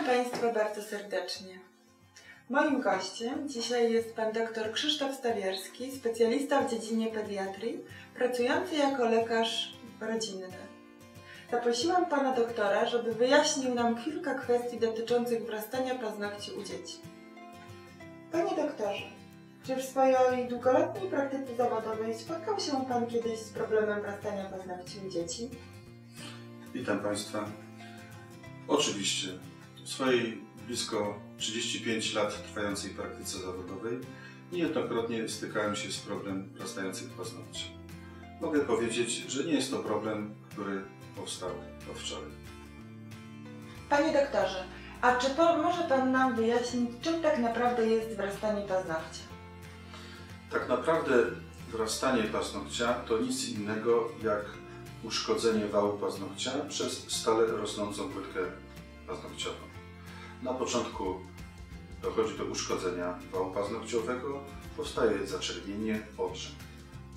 Witam Państwa bardzo serdecznie. Moim gościem dzisiaj jest pan dr Krzysztof Stawierski, specjalista w dziedzinie pediatrii, pracujący jako lekarz rodzinny. Zaprosiłam pana doktora, żeby wyjaśnił nam kilka kwestii dotyczących wrastania paznokci u dzieci. Panie doktorze, czy w swojej długoletniej praktyce zawodowej spotkał się pan kiedyś z problemem wrastania paznokci u dzieci? Witam Państwa. Oczywiście, w swojej blisko 35 lat trwającej praktyce zawodowej niejednokrotnie stykałem się z problemem rastających paznokci. Mogę powiedzieć, że nie jest to problem, który powstał od wczoraj. Panie doktorze, a czy może pan nam wyjaśnić, czym tak naprawdę jest wrastanie paznokcia? Tak naprawdę wrastanie paznokcia to nic innego jak uszkodzenie wału paznokcia przez stale rosnącą płytkę paznokciową. Na początku dochodzi do uszkodzenia wału paznokciowego, powstaje zaczerwienie, odrzęk.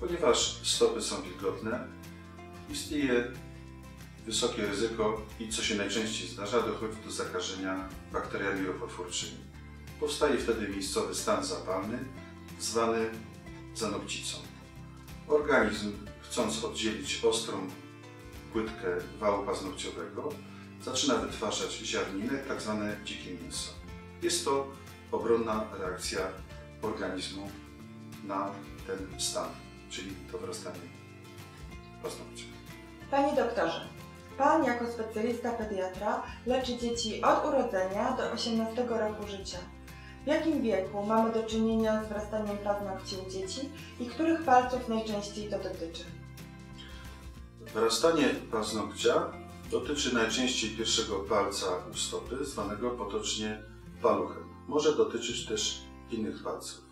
Ponieważ stopy są wilgotne, istnieje wysokie ryzyko i co się najczęściej zdarza, dochodzi do zakażenia bakteriami opotwórczymi. Powstaje wtedy miejscowy stan zapalny, zwany zanokcicą. Organizm, chcąc oddzielić ostrą płytkę wału paznokciowego, zaczyna wytwarzać ziarniny, tak zwane dzikie mięso. Jest to obronna reakcja organizmu na ten stan, czyli to wyrastanie paznokcia. Panie doktorze, pan jako specjalista pediatra leczy dzieci od urodzenia do 18 roku życia. W jakim wieku mamy do czynienia z wrastaniem paznokci u dzieci i których palców najczęściej to dotyczy? Wyrastanie paznokcia dotyczy najczęściej pierwszego palca u stopy, zwanego potocznie paluchem. Może dotyczyć też innych palców.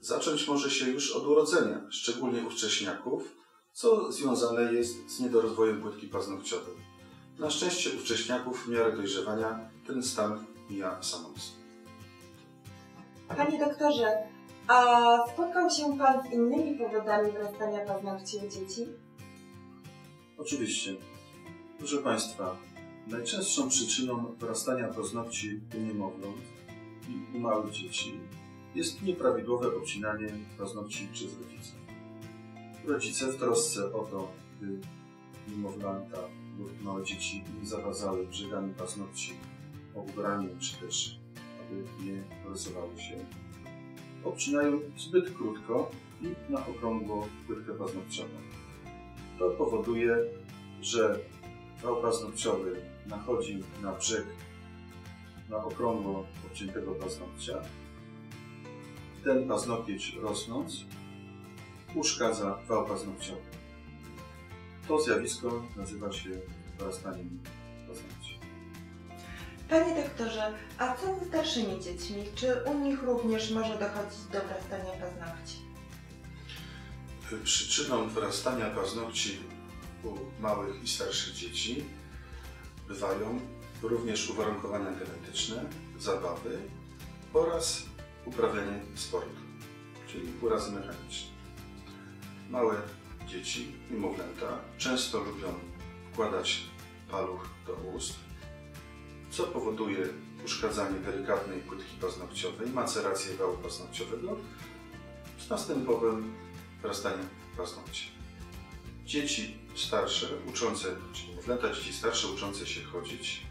Zacząć może się już od urodzenia, szczególnie u wcześniaków, co związane jest z niedorozwojem płytki paznokciowej. Na szczęście u wcześniaków w miarę dojrzewania ten stan mija samobójstwo. Panie doktorze, a spotkał się pan z innymi powodami wrastania paznokci u dzieci? Oczywiście. Proszę Państwa, najczęstszą przyczyną wyrastania paznokci u niemowląt i u małych dzieci jest nieprawidłowe obcinanie paznokci przez rodziców. Rodzice w trosce o to, by niemowlęta lub małe dzieci nie zawadzały brzegami paznokci o ubraniu, czy też aby nie rysowały się, obcinają zbyt krótko i na okrągło płytkę paznokciową. To powoduje, że wał paznokciowy nachodzi na brzeg na okrągło obciętego paznokcia. Ten paznokieć rosnąc uszkadza wał paznokciowy. To zjawisko nazywa się wyrastaniem paznokci. Panie doktorze, a co ze starszymi dziećmi? Czy u nich również może dochodzić do wrastania paznokci? Przyczyną wyrastania paznokci małych i starszych dzieci bywają również uwarunkowania genetyczne, zabawy oraz uprawianie sportu, czyli urazy mechaniczne. Małe dzieci, niemowlęta, często lubią wkładać paluch do ust, co powoduje uszkadzanie delikatnej płytki paznokciowej, macerację wału paznokciowego z następowym wyrastaniem paznokci. Dzieci starsze, uczące, czyli niemowlęta, dzieci starsze uczące się chodzić,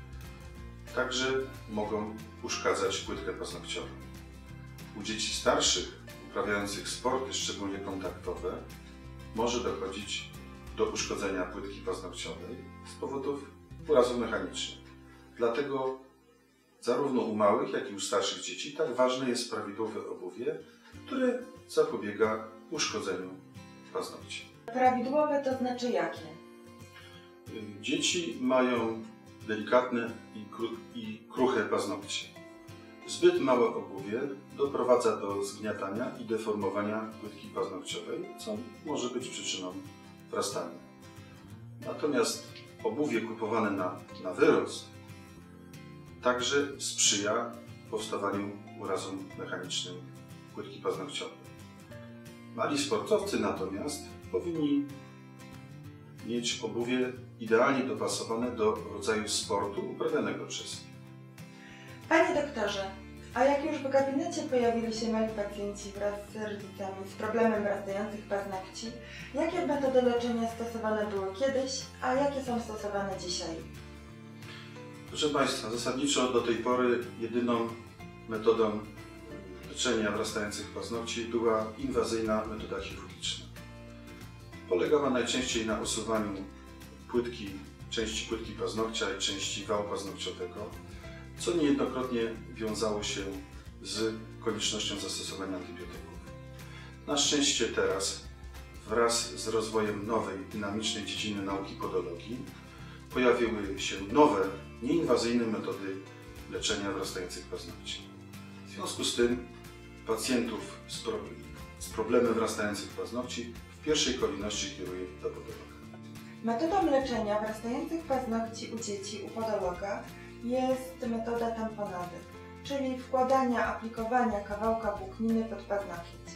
także mogą uszkadzać płytkę paznokciową. U dzieci starszych, uprawiających sporty, szczególnie kontaktowe, może dochodzić do uszkodzenia płytki paznokciowej z powodów urazów mechanicznych. Dlatego zarówno u małych, jak i u starszych dzieci tak ważne jest prawidłowe obuwie, które zapobiega uszkodzeniu paznokci. Prawidłowe to znaczy jakie? Dzieci mają delikatne i, kru, i kruche paznokcie. Zbyt małe obuwie doprowadza do zgniatania i deformowania płytki paznokciowej, co może być przyczyną wrastania. Natomiast obuwie kupowane na, na wyrost także sprzyja powstawaniu urazom mechanicznym płytki paznokciowej. Mali sportowcy natomiast powinni mieć obuwie idealnie dopasowane do rodzaju sportu uprawianego przez nich. Panie doktorze, a jak już w gabinecie pojawili się mali pacjenci wraz z rodzicami z problemem wrastających paznokci, jakie metody leczenia stosowane były kiedyś, a jakie są stosowane dzisiaj? Proszę Państwa, zasadniczo do tej pory jedyną metodą leczenia wrastających paznokci była inwazyjna metoda chirurgiczna. Polegała najczęściej na usuwaniu płytki, części płytki paznokcia i części wału paznokciowego, co niejednokrotnie wiązało się z koniecznością zastosowania antybiotyków. Na szczęście teraz, wraz z rozwojem nowej, dynamicznej dziedziny nauki podologii, pojawiły się nowe, nieinwazyjne metody leczenia wrastających paznokci. W związku z tym pacjentów z, pro, z problemem wrastających paznokci w pierwszej kolejności kieruję do podologa. Metodą leczenia wrastających paznokci u dzieci u podologa jest metoda tamponady, czyli wkładania, aplikowania kawałka włókniny pod paznokieć.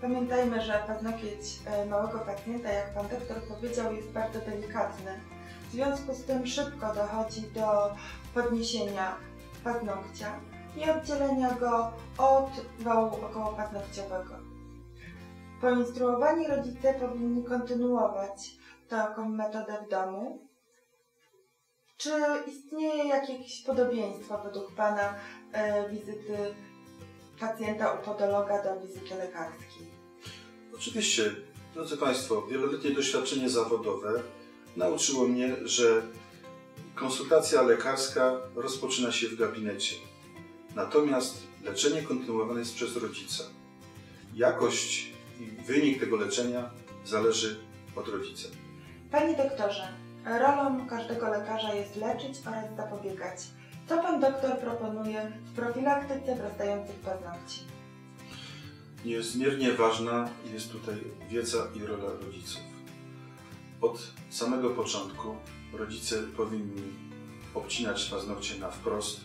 Pamiętajmy, że paznokieć e, małego pacjenta, jak pan doktor powiedział, jest bardzo delikatny. W związku z tym szybko dochodzi do podniesienia paznokcia i oddzielenia go od wału okołopaznokciowego. Poinstruowani rodzice powinni kontynuować taką metodę w domu. Czy istnieje jakieś podobieństwo według Pana e, wizyty pacjenta u podologa do wizyty lekarskiej? Oczywiście, drodzy Państwo, wieloletnie doświadczenie zawodowe nauczyło mnie, że konsultacja lekarska rozpoczyna się w gabinecie. Natomiast leczenie kontynuowane jest przez rodzica. Jakość i wynik tego leczenia zależy od rodzica. Panie doktorze, rolą każdego lekarza jest leczyć oraz zapobiegać. Co Pan doktor proponuje w profilaktyce wrastających paznokci? Niezmiernie ważna jest tutaj wiedza i rola rodziców. Od samego początku rodzice powinni obcinać paznokcie na wprost,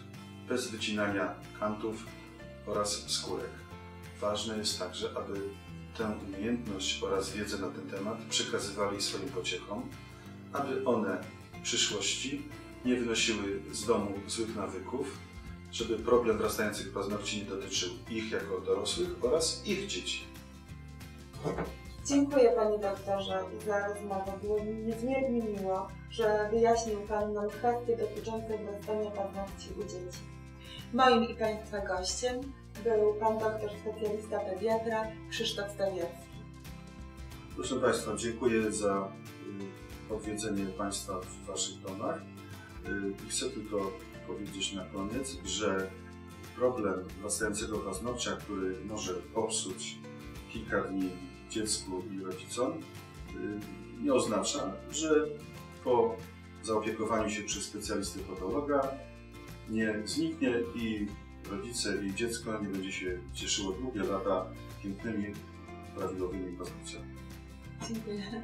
bez wycinania kantów oraz skórek. Ważne jest także, aby tę umiejętność oraz wiedzę na ten temat przekazywali swoim pociechom, aby one w przyszłości nie wynosiły z domu złych nawyków, żeby problem wrastających paznokci nie dotyczył ich jako dorosłych oraz ich dzieci. Dziękuję Panie doktorze za rozmowę. Było mi niezmiernie miło, że wyjaśnił Pan nam kwestie dotyczące wzrastania paznokci u dzieci. Moim i Państwa gościem był Pan doktor specjalista pediatra Krzysztof Stawierski. Proszę Państwa, dziękuję za y, odwiedzenie Państwa w Waszych domach. Y, chcę tylko powiedzieć na koniec, że problem wzrastającego paznokcia, który może popsuć kilka dni dziecku i rodzicom, y, nie oznacza, że po zaopiekowaniu się przez specjalistę podologa nie zniknie i rodzice i dziecko nie będzie się cieszyło długie lata pięknymi, prawidłowymi paznokciami. Dziękuję.